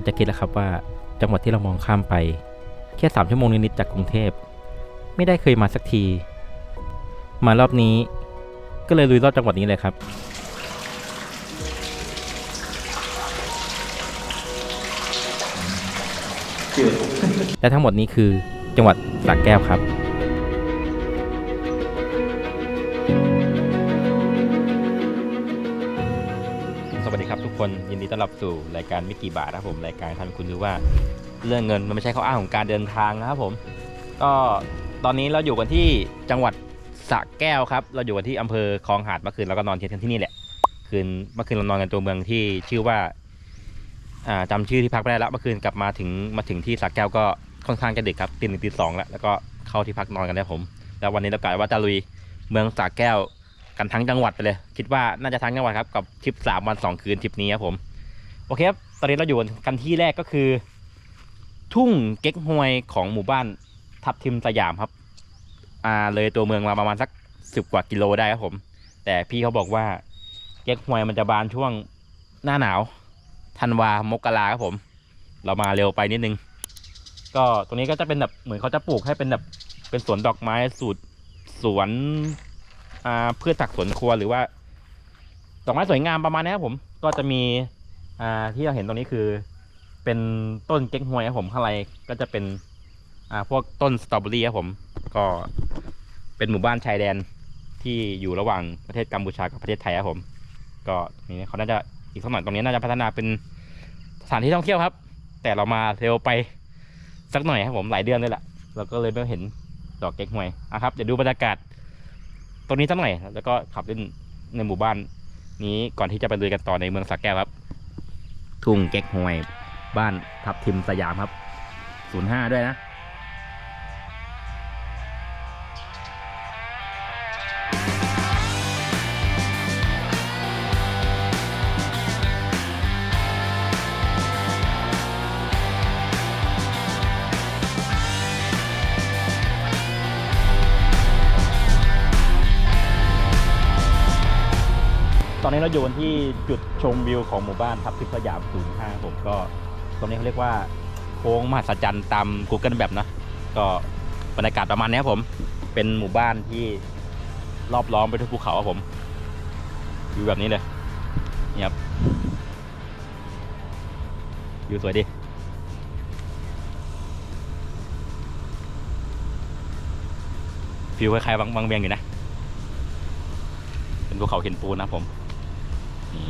ใครจะคิดล่ะครับว่าจังหวัดที่เรามองข้ามไป แค่3ชั่วโมงนิดๆจากกรุงเทพ ไม่ได้เคยมาสักที มารอบนี้ ก็เลยลุยรอบจังหวัดนี้เลยครับและทั้งหมดนี้คือจังหวัดสระแก้วครับ คนยินดีต้อนรับสู่รายการไม่กี่บาทนะครับผมรายการทำให้คุณรู้ว่าเรื่องเงินมันไม่ใช่ข้ออ้างของการเดินทางนะครับผม ก็ตอนนี้เราอยู่กันที่จังหวัดสระแก้วครับ เราอยู่กันที่อำเภอคลองหาดเมื่อคืนเราก็นอนเที่ยงที่นี่แหละ คืนเมื่อคืนเรานอนกันตัวเมืองที่ชื่อว่าอ่าจำชื่อที่พักไม่ได้แล้วเมื่อคืนกลับมาถึงมาถึงที่สระแก้วก็ค่อนข้างจะดึกครับตีหนึ่งตีสองแล้วแล้วก็เข้าที่พักนอนกันแล้วผม แล้ววันนี้เรากะว่าจะลุยเมืองสระแก้ว กันทั้งจังหวัดไปเลย คิดว่าน่าจะทั้งจังหวัดครับกับทริปสามวันสองคืนทริปนี้ครับผมโอเคครับตอนนี้เราอยู่กันที่แรกก็คือ ทุ่งเก๊กฮวยของหมู่บ้านทับทิมสยามครับ อ่าเลยตัวเมืองมาประมาณสักสิบกว่ากิโลได้ครับผม แต่พี่เขาบอกว่าเก๊กฮวยมันจะบานช่วงหน้าหนาวธันวามกราครับผม เรามาเร็วไปนิดนึง ก็ตรงนี้ก็จะเป็นแบบเหมือนเขาจะปลูกให้เป็นแบบเป็นสวนดอกไม้สูตรสวน พืชผักสวนครัวหรือว่าดอกไม้สวยงามประมาณนี้ครับผมก็จะมีที่เราเห็นตรงนี้คือ เป็นต้นเก๊กฮวยครับผมข้างในก็จะเป็นพวกต้นสตรอเบอรี่ครับผม ก็เป็นหมู่บ้านชายแดนที่อยู่ระหว่างประเทศกัมพูชากับประเทศไทยครับผม ก็นี้เขาน่าจะอีกสักหน่อยตรงนี้น่าจะพัฒนาเป็นสถานที่ท่องเที่ยวครับ แต่เรามาเร็วไปสักหน่อยครับผมหลายเดือนเลยแหละเราก็เลยไม่เห็นดอกเก๊กฮวยอะครับเดี๋ยวดูบรรยากาศ ตรงนี้สักหน่อยแล้วก็ขับเล่นในหมู่บ้าน นี้ก่อนที่จะไปลุยกันต่อในเมืองสักแก้วครับ ทุ่งเก๊กหวย บ้านทับทิมสยามครับ 05 ด้วยนะ ตอนนี้เราอยู่กันที่จุดชมวิวของหมู่บ้านทับทิมสยาม 05 ผมก็ตรงนี้เขาเรียกว่าโค้งมหัศจรรย์ตาม Google แบบนะก็บรรยากาศประมาณนี้ครับผม เป็นหมู่บ้านที่รอบล้อมไปด้วยภูเขาครับผมวิวแบบนี้เลยนี่ครับวิวสวยดิฟิวคล้ายๆบางบางเบียงอยู่นะ เป็นภูเขาหินปูนนะผม นี่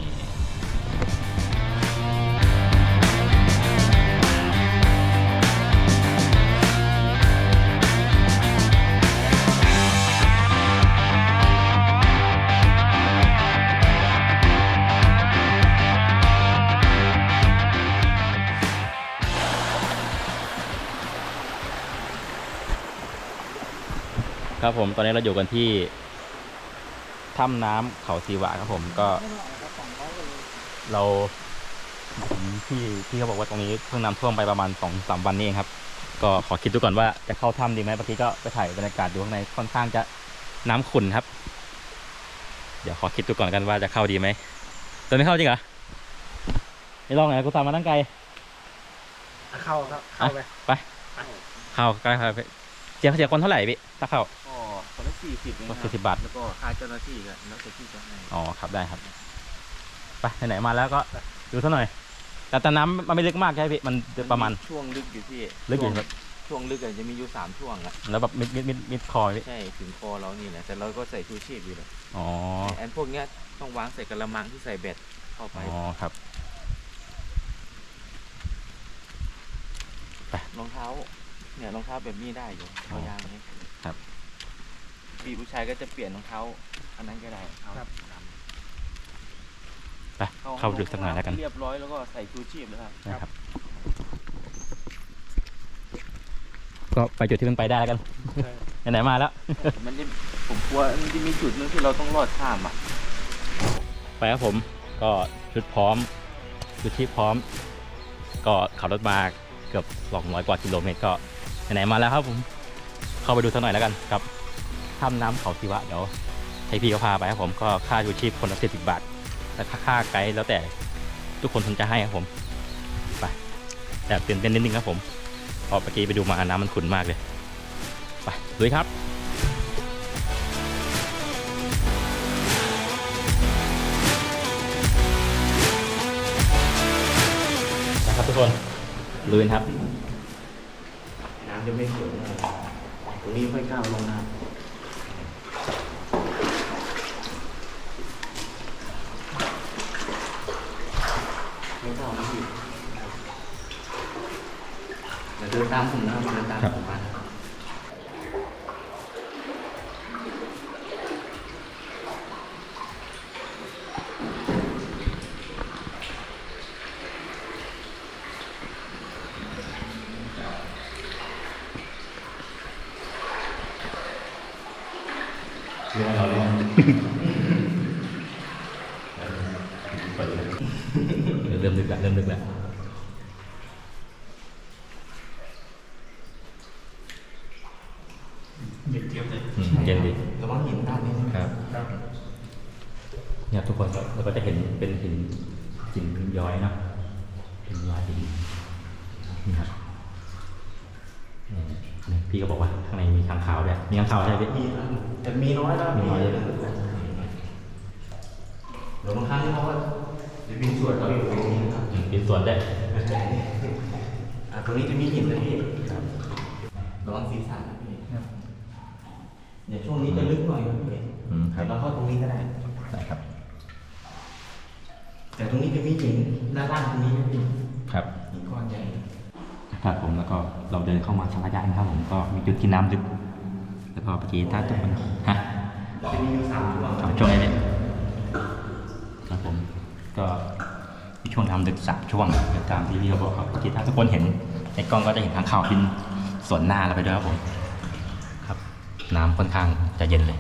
ครับผมตอนนี้เราอยู่กันที่ถ้ำน้ำเขาสีวาครับผมก็ เราที่ที่เขาบอกว่าตรงนี้เพิ่งน้ำท่วมไปประมาณสองสามวันนี้เองครับ ก็ขอคิดดูก่อนว่าจะเข้าถ้ำดีไหมเมื่อกี้ก็ไปถ่ายบรรยากาศดูข้างในค่อนข้างจะน้ำขุ่นครับ เดี๋ยวขอคิดดูก่อนกันว่าจะเข้าดีไหมตัวนี้เข้าจริงเหรอไม่ลองไงกูตามมาตั้งไกลเข้าครับเข้าไปเข้าใกล้ครับเสียเสียคนเท่าไหร่พี่ถ้าเข้าก็คนละสี่สิบเองคก็รัสี่สิบบาทแล้วก็ค่าเจ้าหน้าที่กันแล้วแต่ที่จะให้อ๋อครับได้ครับ ไปไหนๆมาแล้วก็ดูซะหน่อย แต่แต่น้ำมันไม่ลึกมากใช่ไหมพี่มันประมาณ ช่วงลึกอยู่ที่ลึกอยู่ช่วงครับ ช่วงลึกอะจะมีอยู่สามช่วงอะแล้วแบบมิดมิดมิดมิดคอพี่ใช่ถึงคอเรานี่แหละแต่เราก็ใส่ชูชีพอยู่เลยอ๋ออันพวกเนี้ยต้องวางใส่กระมังที่ใส่แบตเข้าไปอ๋อครับรองเท้า เนี่ยรองเท้าแบบนี้ได้อยู่อ๋อเอายางนี้ครับบีผู้ชายก็จะเปลี่ยนรองเท้า อันนั้นก็ได้ครับ ไปเข้าไปดูสักหน่อยแล้วกัน เรียบร้อยแล้วก็ใส่ชูชีพเลยครับนะครับ ก็ไปจุดที่มันไปได้แล้วกันไหนๆมาแล้ว มันจะผมกลัวมันจะมีจุดนึงที่เราต้องลอดข้ามอะ ไปครับผมก็ชุดพร้อมชุดที่พร้อม ก็ขับรถมาเกือบ200กว่ากิโลเมตรก็ไหนๆมาแล้วครับผม เข้าไปดูสักหน่อยแล้วกันครับถ้ำน้ำเขาศิวะเดี๋ยวให้พี่เขาพาไปครับผมก็ค่าชูชีพคนละ40บาท แล้วค่าค่าไกด์แล้วแต่ทุกคนสนจะให้ครับผม ไปแอบตื่นเต้นนิดนึงครับผมพอเมื่อกี้ไปดูมาน้ำมันขุ่นมากเลย ไปลุยครับนะครับทุกคนลุยครับ น้ำจะไม่สวยมากตรงนี้ค่อยก้าวลงน้ำไม่ก้าวนะพี่เดี๋ยวเดิน ตามผมนะครับเดินตามครับผมมาเรื่องเราเรื่องเริ่มลึกแล้วเริ่มลึกแล้วเย็นเจี๊ยบเลยเย็นดี ระวังหินด้านนี้นะครับ เนี่ยทุกคนก็เราก็จะเห็นเป็นหินหินย้อยนะเป็นย้อยหินนี่ครับนี่นี่พี่ก็บอกว่าข้างในมีค้างคาวด้วย มีค้างคาวใช่ไหมพี่มีครับแต่มีน้อยนะมีน้อยเลยเดี๋ยวบางครั้งเขาก็จะบินสวนเราอยู่ตรงนี้นะครับอืมเป็นส่วนได้อะตรงนี้จะมีหินนะพี่ระวังศีรษะนะพี่เดี๋ยวช่วงนี้จะลึกหน่อยครับพี่อืมครับเดี๋ยวเราเข้าตรงนี้ก็ได้ได้ครับ แต่ตรงนี้จะมีหินด้านล่างตรงนี้นะพี่ครับหินก้อนใหญ่ครับผมแล้วก็เราเดินเข้ามาสักระยะหนึงครับผมก็มีจุดที่น้ำลึก แล้วก็เมื่อกี้ถ้าทุกคนฮะจะมีอยู่สามช่วงสามช่วงเลยเนี่ยครับผมก็มีช่วงน้ำลึกสามช่วงเดี๋ยวตามที่พี่เขาบอกครับเมื่อกี้ถ้าทุกคนเห็น ในกล้องก็จะเห็นทางข่าวบินสวนหน้าเราไปด้วยครับผม ครับ น้ำค่อนข้างจะเย็นเลย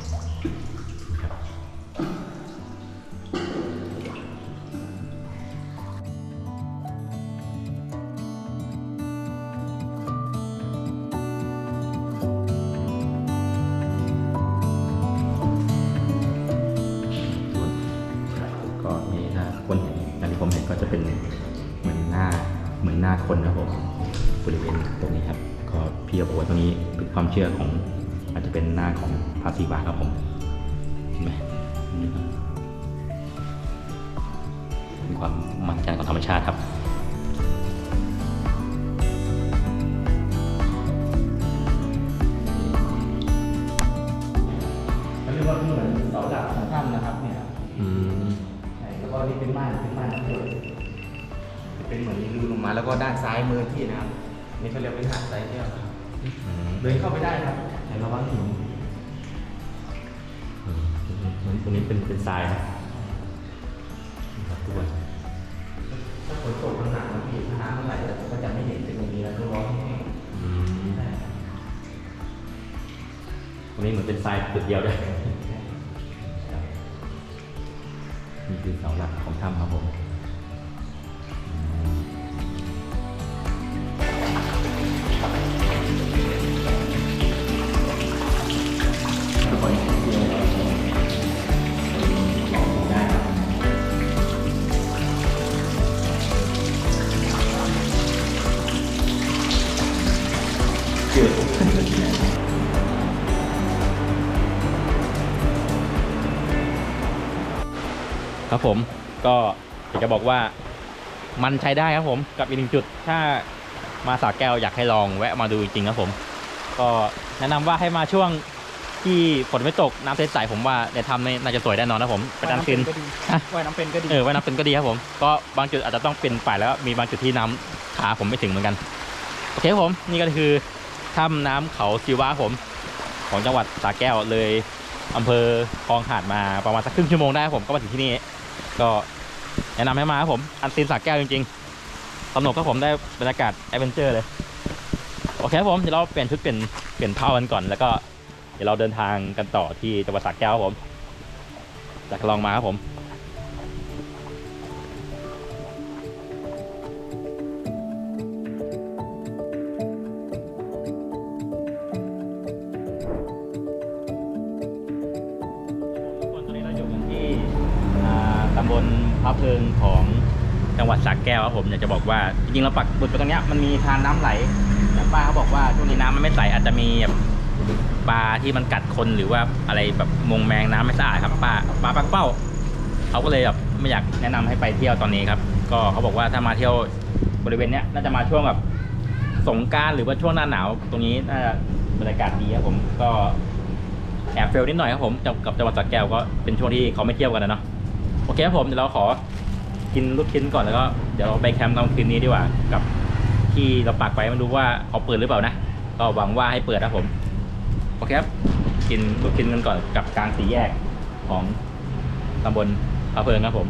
ก็ด้านซ้ายมือที่นะครับนี่เขาเรียกเป็นหาดทรายเที่ยวนะครับเดินเข้าไปได้ครับแต่ระวังหินอืมตรงนี้เป็นเป็นทรายนะครับทุกคนถ้าฝนตกหนักๆนะพี่ถ้าน้ำเมื่อไหร่ก็จะไม่เห็นเป็นตรงนี้แล้วต้องร้องแห้งอืมใช่ตรงนี้เหมือนเป็นทรายจุดเดียวด้วยนี่คือเสาหลักของถ้ำครับผม ครับผมก็อยากจะบอกว่ามันใช้ได้ครับผมกับอีกหนึ่งจุด ถ้ามาสาแก้วอยากให้ลองแวะมาดูจริงๆครับผม ก็แนะนำว่าให้มาช่วงที่ฝนไม่ตกน้ำใสๆผมว่าในถ้ำนี่น่าจะสวยแน่นอนนะผมไปดันคืนฮะว่ายน้ำเป็นก็ดีเออว่ายน้ำเป็นก็ดีครับผมก็บางจุดอาจจะต้องเป็นป่ายแล้วมีบางจุดที่น้ำขาผมไม่ถึงเหมือนกันโอเคครับผมนี่ก็คือถ้ำน้ำเขาศิวะครับผม ของจังหวัดสระแก้วเลยอำเภอคลองหาดมาประมาณสักครึ่งชั่วโมงได้ครับผมก็มาถึงที่นี่ ก็แนะนำให้มาครับผม อันซีนสักแก้วจริงๆสนุกครับผมได้บรรยากาศแอดเวนเจอร์เลย โอเคครับผม เดี๋ยวเราเปลี่ยนชุดเปลี่ยนเปลี่ยนผ้ากันก่อน แล้วก็เดี๋ยวเราเดินทางกันต่อที่จังหวัดสระแก้วครับผมจากลองมาครับผม ผมอยากจะบอกว่าจริงๆเราปักบุดไปตรงเนี้ยมันมีทานน้ำไหล แต่ป้าเขาบอกว่าช่วงนี้น้ำมันไม่ใสอาจจะมีแบบปลาที่มันกัดคนหรือว่าอะไรแบบมงแมงน้ำไม่สะอาดครับป้าปลาปักเป้าเขาก็เลยแบบไม่อยากแนะนำให้ไปเที่ยวตอนนี้ครับ ก็เขาบอกว่าถ้ามาเที่ยวบริเวณเนี้ยน่าจะมาช่วงแบบสงกรารหรือว่าช่วงหน้าหนาวตรงนี้น่าจะบรรยากาศดีครับผมก็แอบเฟลนิดหน่อยครับผมกับกับจังหวัดสระแก้วก็เป็นช่วงที่เขาไม่เที่ยวกันนะเนาะโอเคครับผมเดี๋ยวเราขอ กินลูกชิ้นก่อนแล้วก็เดี๋ยวเราไปแคมป์ตอนคืนนี้ดีกว่า กับที่เราปักไปไมันรู้ว่าเขาเปิดหรือเปล่านะ ก็หวังว่าให้เปิดนะผม โอเคครับ กินลูกชิ้นกันก่อนกับกลางสี่แยกของตำบลพระเพิงครับผม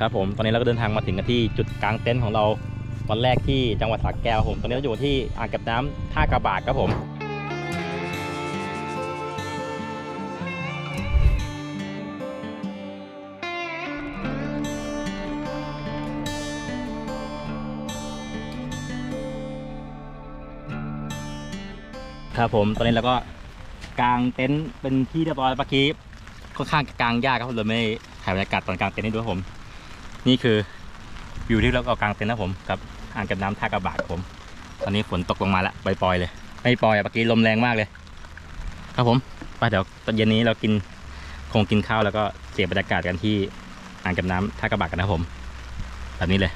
ครับผมตอนนี้เราก็เดินทางมาถึงกันที่จุดกลางเต็นท์ของเราวันแรกที่จังหวัดสระแก้วผมตอนนี้เราอยู่ที่อ่างเก็บน้ำท่ากระบากครับผมครับผมตอนนี้เราก็กางเต็นท์เป็นที่เรียบร้อยเมื่อกี้ค่อนข้างกางยากครับผมเลยไม่ถ่ายบรรยากาศตอนกางเต็นท์ให้ดูครับผม นี่คือวิวที่เราเอากลางเต็นท์นะผมกับอ่างเก็บน้ำท่ากระบากผม ตอนนี้ฝนตกลงมาแล้วปล่อยๆเลย ไม่ปล่อยอะเมื่อกี้ลมแรงมากเลย ครับผมไปเดี๋ยวตอนเย็นนี้เรากินคงกินข้าวแล้วก็เสียบรรยากาศกันที่อ่างเก็บน้ำท่ากระบากกันนะผม แบบนี้เลย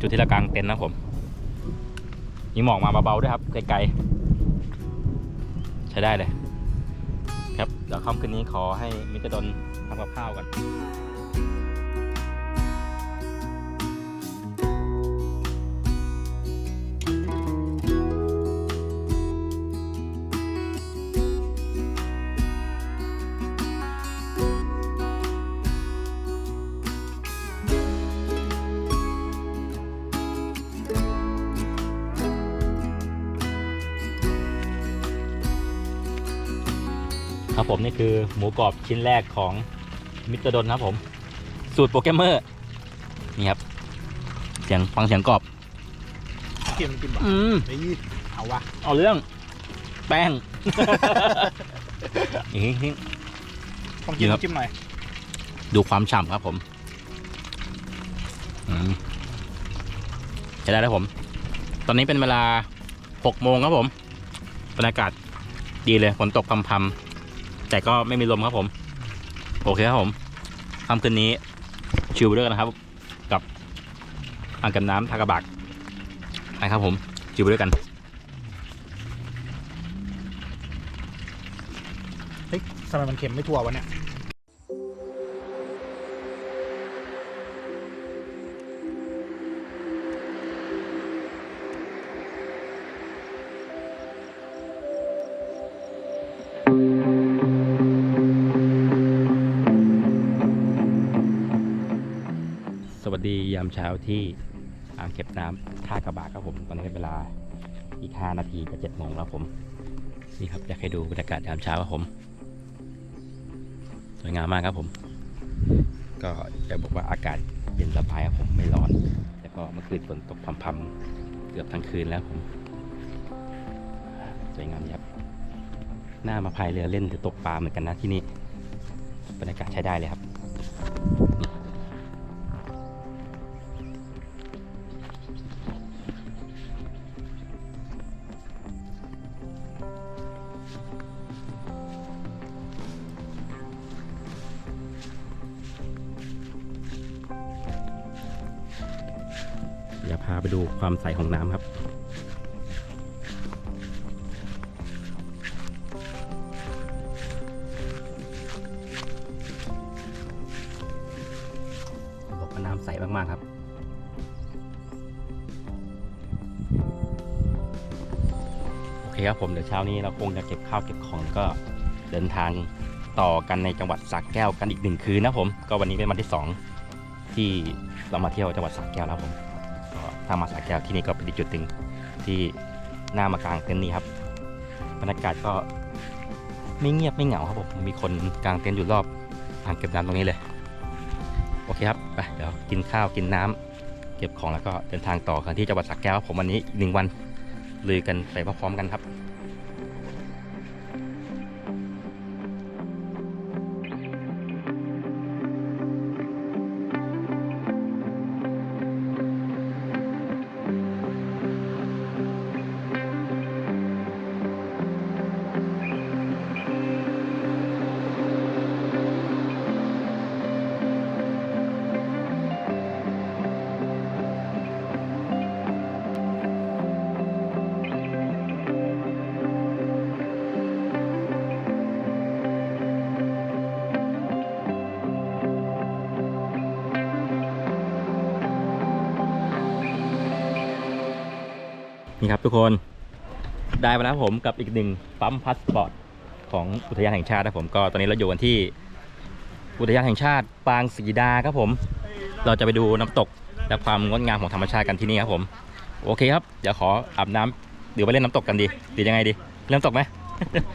จุดที่เรากางเต็นท์นะผมมีหมอกมาเบาๆด้วยครับไกลๆใช้ได้เลย ครับเดี๋ยวค่ำคืนนี้ขอให้มิตรดนทำกับข้าวกัน ครับผมนี่คือหมูกรอบชิ้นแรกของมิสเตอร์ดนครับผม สูตรโปรแกรมเมอร์ นี่ครับ เสียงฟังเสียงกรอบเค็มกินแบบอืมไอ้ยเอาวะเอาเรื่อง แป้งอย่างนี้ต้องกินครับน้ำจิ้มหน่อยดูความฉ่ำครับผมอืมใช้ได้แล้วผม ตอนนี้เป็นเวลา6โมงครับผมบรรยากาศดีเลยฝนตกพรำๆ แต่ก็ไม่มีลมครับผม โอเคครับผมค่ำคืนนี้ชิลไปด้วยกันนะครับ กับอ่างเก็บน้ำทากบากไปครับผมชิลไปด้วยกันเฮ้ยทำไมมันเค็มไม่ทั่ววะเนี่ย เช้าที่อ่างเก็บน้ำท่ากระบากครับผมตอนนี้เป็นเวลาอีก 5 นาทีจะ7โมงแล้วผม นี่ครับอยากให้ดูบรรยากาศยามเช้าครับผมสวยงามมากครับผม ก็จะบอกว่าอากาศเย็นสบายครับผมไม่ร้อน แล้วก็เมื่อคืนฝนตกพรำๆเกือบทั้งคืนแล้วผมสวยงามครับหน้ามาพายเรือเล่นหรือตกปลาเหมือนกันนะที่นี่บรรยากาศใช้ได้เลยครับ สมากๆครับโอเคครับผมเดี๋ยวเช้านี้เราคงจะเก็บข้าวเก็บของแล้วก็เดินทางต่อกันในจังหวัดสระแก้วกันอีกหนึ่งคืนนะผมก็วันนี้เป็นวันที่สองที่เรามาเที่ยวจังหวัดสระแก้วแล้วผมก็ถ้ามาสระแก้วที่นี่ก็เป็นอีกจุดหนึ่งที่หน่ามากางเต็นท์นี้ครับบรรยากาศก็ไม่เงียบไม่เหงาครับผมมีคนกางเต็นท์อยู่รอบอ่างเก็บน้ำตรงนี้เลย คครับไปเดี๋ยวกินข้าวกินน้ำเก็บของแล้วก็เดินทางต่อกันที่จังหวัดสระแก้วผมวันนี้หนึ่งวันลุยกันไปพร้อมกันครับ นี่ครับทุกคนได้มาแล้วผมกับอีกหนึ่งปั๊มพาสปอร์ตของอุทยานแห่งชาตินะผมก็ตอนนี้เราอยู่กันที่อุทยานแห่งชาติปางศรีดาครับผม เราจะไปดูน้ำตกและความงดงามของธรรมชาติกันที่นี่ครับผม โอเคครับเดี๋ยวขออาบน้ำหรือไปเล่นน้ำตกกันดีหรือยังไงดีเล่นน้ำตกไหม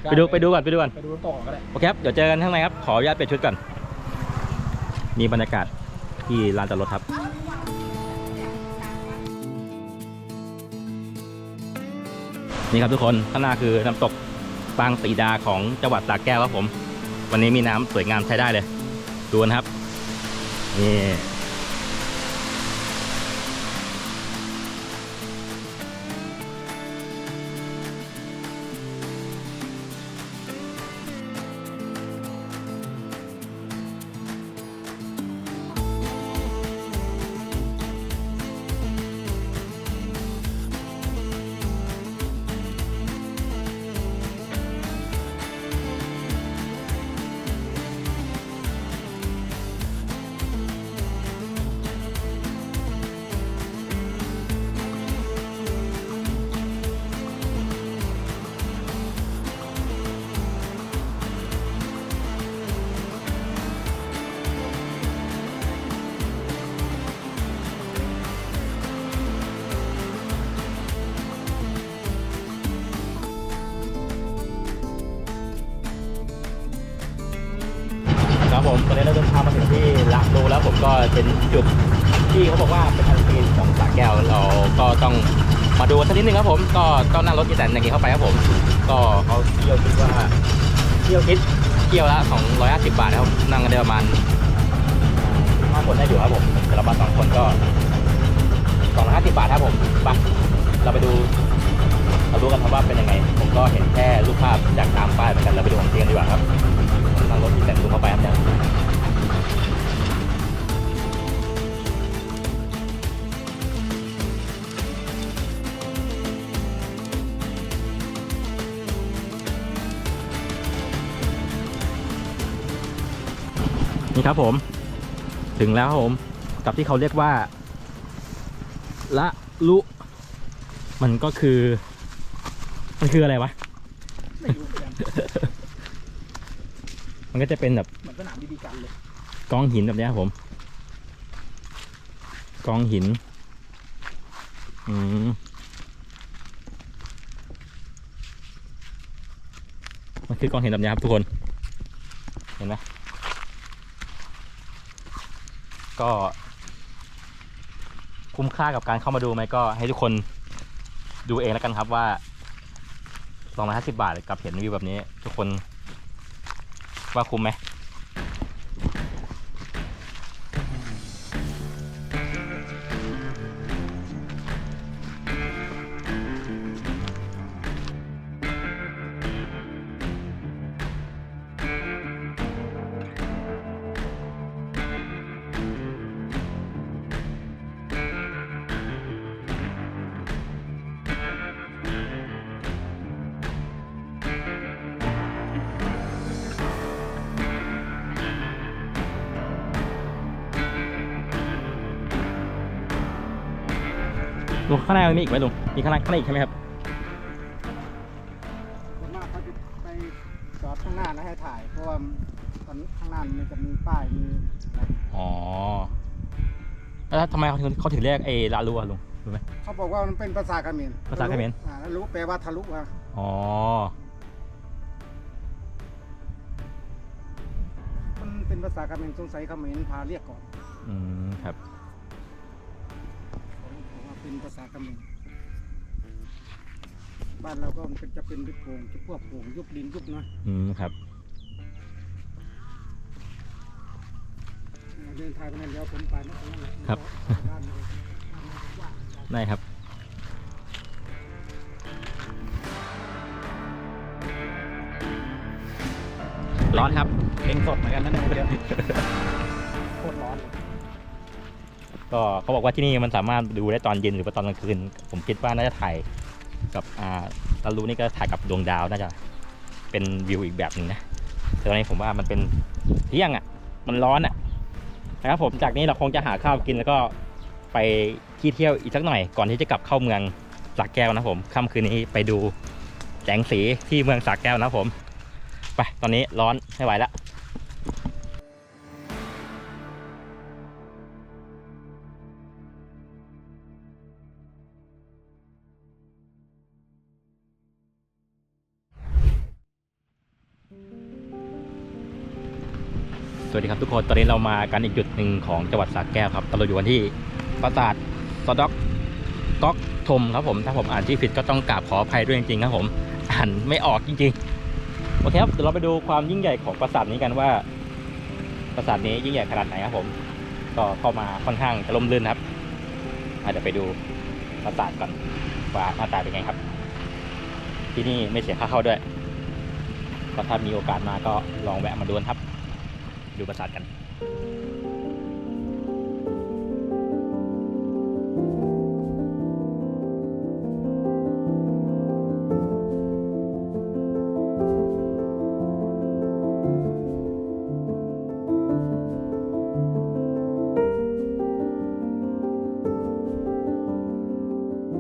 ไปดูไปดูก่อนไปดูก่อนไปดูต่อก็ได้โอเคครับเดี๋ยวเจอกันข้างในครับขออนุญาตเปลี่ยนชุดก่อนนี่บรรยากาศที่ลานจอดรถครับ นี่ครับทุกคนข้างหน้าคือน้ำตกปางสีดาของจังหวัดสระแก้วครับผม วันนี้มีน้ำสวยงามใช้ได้เลย ดูนะครับนี่ ผมตอนนี้เราเดินทางมาถึงที่ละโดแล้วผมก็เป็นจุดที่เขาบอกว่าเป็นอันซีนของสระแก้วเราก็ต้องมาดูสักนิดนึงครับผมก็ต้องนั่งรถอีแตนอย่างนี้เข้าไปครับผม ก็เขาเที่ยวคิดว่าเที่ยวคิดเที่ยวละ250 บาทนะครับนั่งกันได้ประมาณห้าคนได้อยู่ครับผมแต่เรามาสองคนก็250บาทครับผมไปเราไปดูเราดูกันครับว่าเป็นยังไง ผมก็เห็นแค่รูปภาพจากตามป้ายเหมือนกันเราไปดูของจริงกันดีกว่าครับ รถอีแตนดูเข้าไปครับเนี่ยนี่ครับผมถึงแล้วครับผม กับที่เขาเรียกว่า ละลุ มันก็คือ มันคืออะไรวะ ไม่รู้เหมือนกัน มันก็จะเป็นแบบเหมือนสนามบีบีกันเลยกองหินแบบเนี้ยครับผม กองหิน อืมมันคือกองหินแบบนี้ครับทุกคน เห็นไหมก็ คุ้มค่ากับการเข้ามาดูไหมก็ให้ทุกคนดูเองแล้วกันครับว่า 250 บาทกับเห็นวิวแบบนี้ ทุกคน ว่าคุ้มไหม ข้างหน้ามีอีกไหมลุงมีข้างหน้าข้างหน้าอีกใช่ไหมครับส่วนมากเขาจะไปจอดข้างหน้าแล้วให้ถ่าย เพราะว่าตอนข้างหน้ามันจะมีป้ายมีอะไรอ๋อแล้วทำไมเขาถึงเขาถึงเรียกไอ้ลาลูอะลุงรู้ไหม เขาบอกว่ามันเป็นภาษาเขมรภาษาเขมร อ่าแล้วรู้แปลว่าทะลุอะอ๋อมันเป็นภาษาเขมรสงสัยเขมรพาเรียกก่อน อืมครับผมว่า เป็นภาษาเขมรบ้านเราก็มันเป็นจะเป็นโป่งจะพวกโป่งยุบดินยุบนะอืมครับเดินทางไปนั่นเดี๋ยวผมไปนะตรงนั้นแหละครับด้านนี้ด้านนี้กว้าง ได้ครับ ร้อนครับเพลงสดเหมือนกันนะเนี่ ก็เขาบอกว่าที่นี่มันสามารถดูได้ตอนเย็นหรือว่าตอนกลางคืน ผมคิดว่าน่าจะถ่ายกับอ่าตาลูนี่ก็ถ่ายกับดวงดาวน่าจะเป็นวิวอีกแบบหนึ่งนะแต่ตอนนี้ผมว่ามันเป็นเที่ยงอะ มันร้อนอะนะครับผมจากนี้เราคงจะหาข้าวกินแล้วก็ไปที่เที่ยวอีกสักหน่อย ก่อนที่จะกลับเข้าเมืองสระแก้วนะผมค่ำคืนนี้ไปดูแสงสีที่เมืองสระแก้วนะผม ไปตอนนี้ร้อนไม่ไหวแล้ว ครับทุกคนตอนนี้เรามากันอีกจุดหนึ่งของจังหวัดสระแก้วครับตอนเราอยู่กันที่ปราสาทสะดอกก๊อกทมครับผมถ้าผมอ่านที่ผิดก็ต้องกราบขออภัยด้วยจริงๆครับผมอ่านไม่ออกจริงๆโอเคครับเดี๋ยวเราไปดูความยิ่งใหญ่ของปราสาทนี้กันว่า ปราสาทนี้ยิ่งใหญ่ขนาดไหนครับผมก็เข้ามาค่อนข้างจะล่มลื่นครับเดี๋ยวไปดูปราสาทก่อนว่าหน้าตาเป็นไงครับ ที่นี่ไม่เสียค่าเข้าด้วยก็ถ้ามีโอกาสมาก็ลองแวะมาดูนครับ ดูปราสาทกัน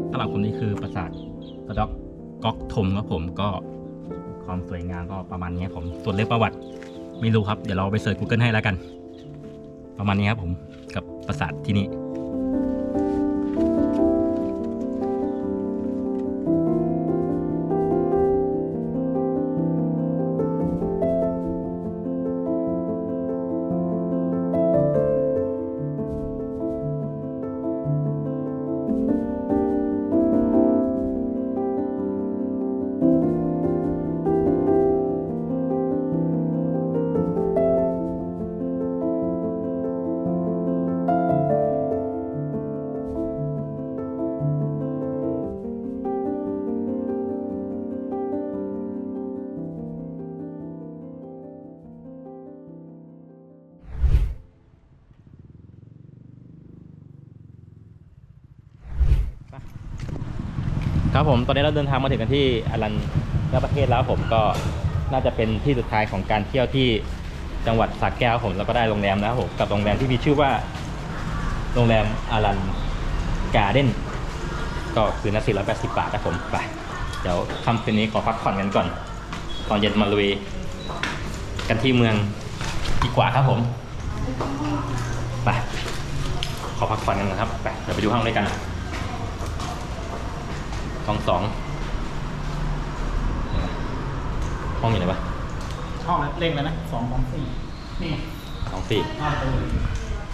ข้างหลังผมนี่คือปราสาทกระดอกก๊อกทมครับผมก็ความสวยงามก็ประมาณนี้ผมส่วนเรื่องประวัติ ไม่รู้ครับ เดี๋ยวเราไปเสิร์ช Google ให้แล้วกัน ประมาณนี้ครับผมกับปราสาทที่นี่ ครับผมตอนนี้เราเดินทางมาถึงกันที่อรัญญประเทศแล้วผมก็น่าจะเป็นที่สุดท้ายของการเที่ยวที่จังหวัดสระแก้วผมแล้วก็ได้โรงแรมนะครับผมกับโรงแรมที่มีชื่อว่า โรงแรมอารันการ์เด้นก็คือละ480บาทนะผมไปเดี๋ยวค่ำคืนนี้ขอพักผ่อนกันก่อนตอนเย็นมาลุยกันที่เมืองดีกว่าครับผมไปขอพักผ่อนกันนะครับไปเดี๋ยวไปดูห้องด้วยกัน ห้องสองห้องอยู่ไหนวะช่องเร่งแล้วนะสองของสี่นี่สองสี่ห้าประตู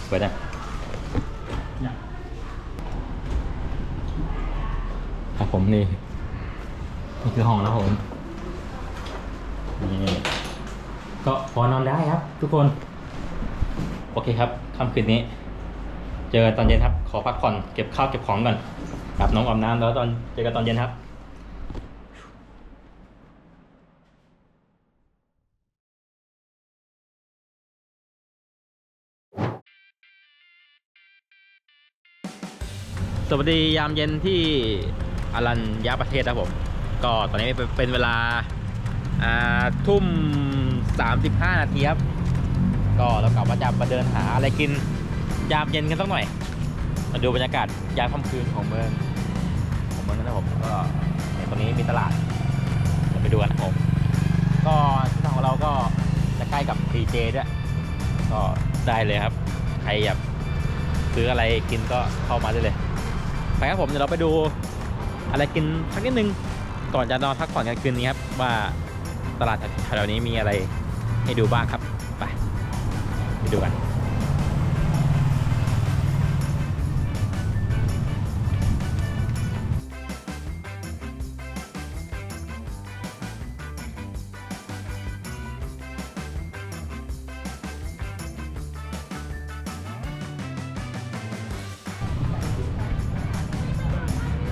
เปิดได้เนี่ยครับผมนี่ นี่คือห้องแล้วผมนี่ก็พอนอนได้ครับ ทุกคน โอเคครับค่ำคืนนี้ เจอกันตอนเย็นครับ ขอพักผ่อนเก็บข้าวเก็บของก่อน อาบน้องอาบน้ำแล้วตอนเจอกันตอนเย็นครับสวัสดียามเย็นที่อรัญญประเทศครับผม ก็ตอนนี้เป็นเวลาอ่าทุ่ม 35 นาทีครับ ก็เรากลับมาจะมาเดินหาอะไรกินยามเย็นกันสักหน่อย มาดูบรรยากาศยามค่ำคืนของเมืองนะผมก็ในตรงนี้มีตลาดเดี๋ยวไปดูกันนะครับผมก็ที่ทางของเราก็จะใกล้กับ PJ ด้วยก็ได้เลยครับ ใครอยากซื้ออะไรกินก็เข้ามาได้เลยไปครับผมเดี๋ยวเราไปดูอะไรกินสักนิดนึงก่อนจะนอนพักผ่อนกันคืนนี้ครับว่าตลาดแถวๆนี้มีอะไรให้ดูบ้างครับ ไป ไปดูกัน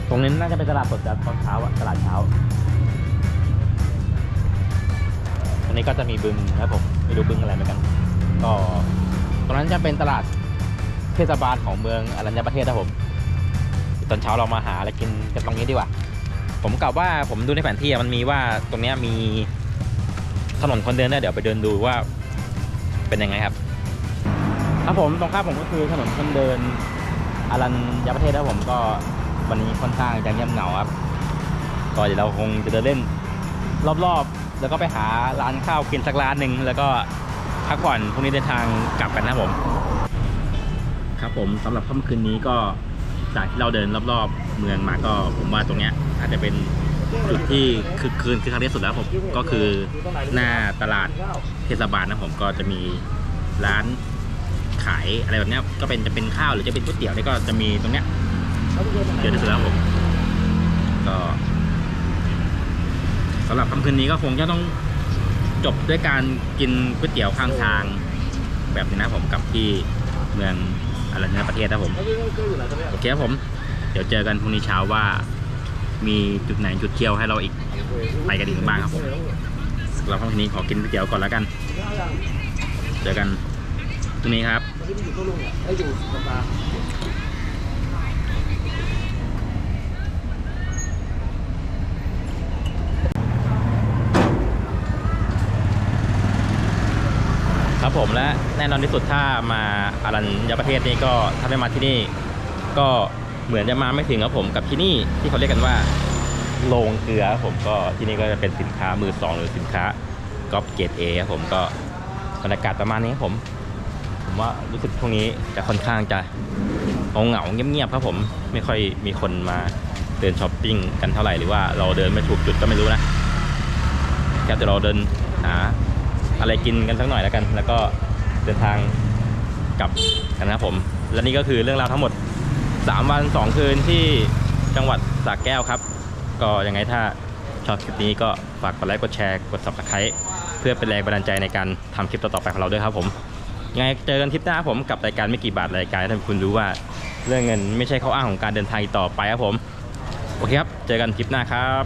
ตรงนี้น่าจะเป็นตลาดสดตอนเช้าอะตลาดเช้าอันนี้ก็จะมีบึงนะครับผมไม่รู้บึงอะไรเหมือนกันก็ตรงนั้นจะเป็นตลาดเทศบาลของเมืองอรัญญประเทศนะครับผมตอนเช้าเรามาหาอะไรกินกันตรงนี้ดีกว่า ผมกล่าวว่าผมดูในแผนที่มันมีว่าตรงนี้มีถนนคนเดินเนี่ยเดี๋ยวไปเดินดูว่าเป็นยังไงครับครับผมตรงข้ามผมก็คือถนนคนเดินอารัญญประเทศนะครับผมก็ วันนี้ค่อนข้างจะเงียบเหงาครับก็เดี๋ยวเราคงจะเดินเล่นรอบๆ แล้วก็ไปหาร้านข้าวกินสักร้านหนึ่งแล้วก็พักผ่อนพรุ่งนี้เดินทางกลับกันนะผม ครับผมสำหรับค่ำคืนนี้ก็จากที่เราเดินรอบๆ เมืองมาก็ผมว่าตรงเนี้ยอาจจะเป็นจุดที่คือคืนคือครั้งที่สุดแล้วผมก็คือหน้าตลาดเทศบาลนะผมก็จะมีร้านขายอะไรแบบนี้ก็เป็นจะเป็นข้าวหรือจะเป็นก๋วยเตี๋ยวนี่ก็จะมีตรงเนี้ย เยอะที่สุดแล้วผมก็สำหรับค่ำคืนนี้ก็คงจะต้องจบด้วยการกินก๋วยเตี๋ยวข้างทาง แบบนี้นะผมกับที่เมืองอะไรนะประเทศนะผมโอเคครับผม เดี๋ยวเจอกันพรุ่งนี้เช้าว่า มีจุดไหนจุดเที่ยวให้เราอีกไปกันอีกบ้างครับผมสำหรับค่ำคืนนี้ขอกินก๋วยเตี๋ยวก่อนแล้วกัน เจอกันพรุ่งนี้ครับ ผมและแน่นอนที่สุดถ้ามาอารัญญประเทศนี้ก็ถ้าไม่มาที่นี่ ก็เหมือนจะมาไม่ถึงครับผมกับที่นี่ที่เขาเรียกกันว่าโรงเกลือครับผมก็ที่นี่ก็จะเป็นสินค้ามือสองหรือสินค้าก๊อปเกรดเอครับผมก็บรรยากาศประมาณนี้ครับผม ผมว่ารู้สึกพวกนี้จะค่อนข้างจะเอาเหงาเงียบๆครับผมไม่ค่อยมีคนมาเดินช้อปปิ้งกันเท่าไหร่หรือว่าเราเดินไม่ถูกจุดก็ไม่รู้นะครับเดี๋ยวเราเดินหา อะไรกินกันสักหน่อยแล้วกัน แล้วก็เดินทางกลับกันนะครับผม และนี่ก็คือเรื่องราวทั้งหมด 3 วัน 2 คืนที่จังหวัดสระแก้วครับ ก็ยังไงถ้าชอบคลิปนี้ก็ฝากกดไลค์กดแชร์กด subscribe เพื่อเป็นแรงบันดาลใจในการทำคลิปต่อๆไปของเราด้วยครับผมยังไงเจอกันทริปหน้าผมกับรายการไม่กี่บาทรายการที่ทำให้คุณรู้ว่าเรื่องเงินไม่ใช่ข้ออ้างของการเดินทางต่อไปครับผม โอเคครับ เจอกันคลิปหน้าครับ